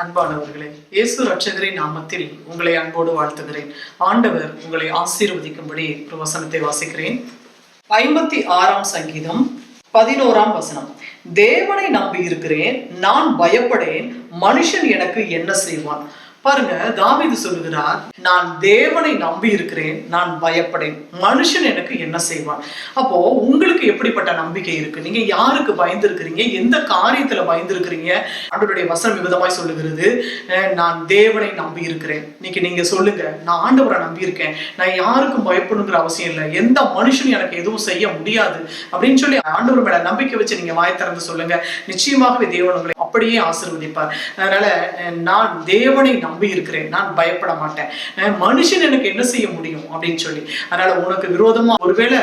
அன்பானவர்களே இயேசு ரட்சகரின் நாமத்தில் உங்களை அன்போடு வாழ்த்துகிறேன். ஆண்டவர் உங்களை ஆசீர்வதிக்கும்படி ஒரு வசனத்தை வாசிக்கிறேன். ஐம்பத்தி ஆறாம் சங்கீதம் பதினோராம் வசனம். தேவனை நம்பி இருக்கிறேன் நான் பயப்படேன் மனுஷன் எனக்கு என்ன செய்வான்? பாருங்க தாவிது சொல்லுகிறார் நான் தேவனை நம்பி இருக்கிறேன் நான் பயப்படேன். மனுஷன் எனக்கு என்ன செய்வான்? அப்போ உங்களுக்கு எப்படிப்பட்ட நம்பிக்கை இருக்கு? நீங்க யாருக்கு பயந்து இருக்கிறீங்க எந்த காரியத்துல பயந்து இருக்கிறீங்க ஆண்டவருடைய வசனம் விதமாய் சொல்லுகிறது நான் தேவனை நம்பி இருக்கிறேன். இன்னைக்கு நீங்க சொல்லுங்க நான் ஆண்டவரை நம்பி இருக்கேன். நான் யாருக்கும் பயப்படணுங்கிற அவசியம் இல்லை. எந்த மனுஷனும் எனக்கு எதுவும் செய்ய முடியாது. அப்படின்னு சொல்லி ஆண்டவர் மேல நம்பிக்கை வச்சு நீங்க வாய் திறந்து சொல்லுங்க. நிச்சயமாகவே தேவன் உங்களை அப்படியே ஆசிர்வதிப்பார். அதனால நான் தேவனை நம்பி இருக்கிறேன். நான் பயப்பட மாட்டேன். மனுஷன் எனக்கு என்ன செய்ய முடியும் அப்படின்னு சொல்லி. அதனால உனக்கு விரோதமா ஒருவேளை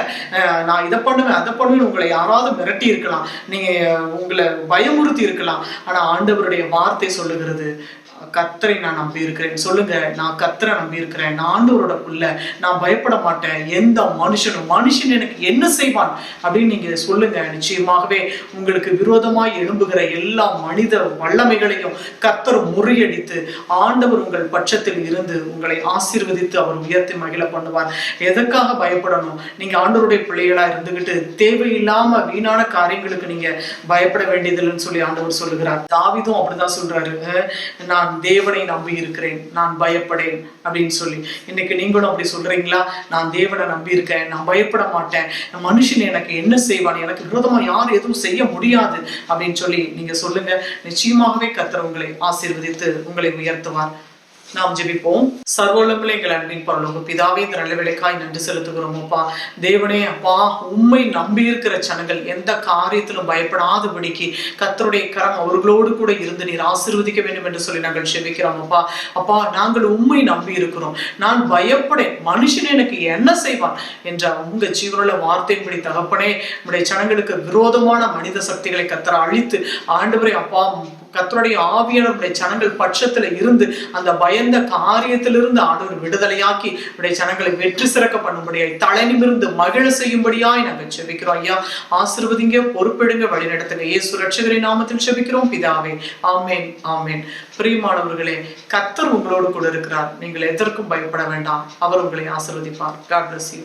நான் இதை பண்ணுவேன் அதை பண்ணுவேன் உங்களை யாராவது மிரட்டி இருக்கலாம். நீங்க உங்களை பயமுறுத்தி இருக்கலாம். ஆனா ஆண்டவருடைய வார்த்தை சொல்லுகிறது கத்தரை நான் நம்பி இருக்கிறேன் சொல்லுங்க நான் கத்தரை நம்பி இருக்கிறேன் நான் ஆண்டவரோட புள்ள. நான் பயப்பட மாட்டேன். எந்த மனுஷனும் மனுஷன் எனக்கு என்ன செய்வான்? அப்படின்னு நீங்க சொல்லுங்க. நிச்சயமாகவே உங்களுக்கு விரோதமாய் எழும்புகிற எல்லா மனித வல்லமைகளையும் கத்தர் முறியடித்து ஆண்டவர் உங்கள் பட்சத்தில் இருந்து உங்களை ஆசீர்வதித்து அவர் உயர்த்தி மகிழ பண்ணுவார். எதற்காக பயப்படணும்? நீங்க ஆண்டவருடைய பிள்ளைகளா இருந்துகிட்டு தேவையில்லாம வீணான காரியங்களுக்கு நீங்க பயப்பட வேண்டியதில்லைன்னு சொல்லி ஆண்டவர் சொல்லுகிறார். தாவிதும் அப்படிதான் சொல்றாரு. நான் நான் தேவனை நம்பி இருக்கிறேன் நான் பயப்படேன் அப்படின்னு சொல்லி. இன்னைக்கு நீங்களும் அப்படி சொல்றீங்களா? நான் தேவனை நம்பி இருக்கேன் நான் பயப்பட மாட்டேன். மனுஷன் எனக்கு என்ன செய்வான்? எனக்கு விரோதமா யார் எதுவும் செய்ய முடியாது அப்படின்னு சொல்லி நீங்க சொல்லுங்க. நிச்சயமாகவே கர்த்தர் உங்களை ஆசீர்வதித்து உங்களை உயர்த்துவார். நாம் ஜெபிப்போம். சர்வோலமில் எங்கள் அன்பின் பரலோக பிதாவே இந்த நல்ல வேலைக்காய் நன்றி செலுத்துகிறோம் அப்பா. தேவனே அப்பா உண்மை நம்பி இருக்கிற ஜனங்கள் எந்த காரியத்திலும் பயப்படாதபடிக்கு கத்தருடைய கரம் அவர்களோடு கூட இருந்து நீர் ஆசிர்வதிக்க வேண்டும் என்று சொல்லி நாங்கள் ஜெபிக்கிறோம் அப்பா. அப்பா நாங்கள் உண்மை நம்பி இருக்கிறோம் நான் பயப்படேன். மனுஷன் எனக்கு என்ன செய்வான் என்ற உங்க ஜீவனுள்ள வார்த்தையின்படி தகப்பனே நம்முடைய ஜனங்களுக்கு விரோதமான மனித சக்திகளை கத்தர அழித்து ஆண்டவரை அப்பா கத்தருடைய ஆவியானவருடைய ஜனங்கள் பட்சத்துல இருந்து அந்த பய பயந்த காரியத்திலிருந்து ஆண்டவர் விடுதலையாக்கி உடைய ஜனங்களை வெற்றி சிறக்க பண்ணும்படியாய் தலை நிமிர்ந்து மகிழ செய்யும்படியாய் நாங்கள் செபிக்கிறோம். ஐயா ஆசிர்வதிங்க பொறுப்பெடுங்க வழிநடத்துங்க இயேசு ரட்சகரின் நாமத்தில் செபிக்கிறோம். பிதாவே ஆமேன் ஆமேன். பிரியமானவர்களே கத்தர் உங்களோடு கூட இருக்கிறார். நீங்கள் எதற்கும் பயப்பட வேண்டாம். அவர் உங்களை ஆசிர்வதிப்பார். God bless you